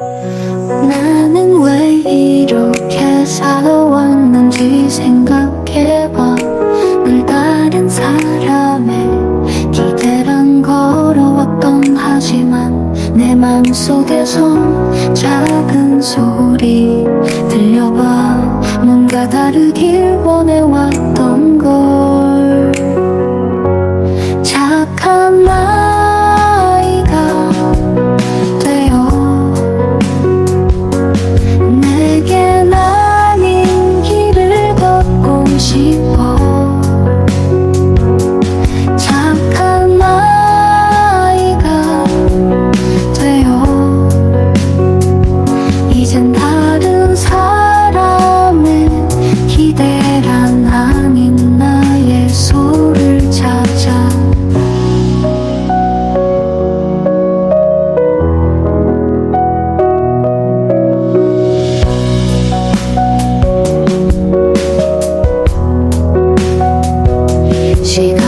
나는 왜 이렇게 살아왔는지 생각해봐. 늘 다른 사람의 기대랑 걸어왔던 하지만 내 맘속에선 작은 소리 들려봐. 뭔가 다르길 원해왔던 시간은 지나가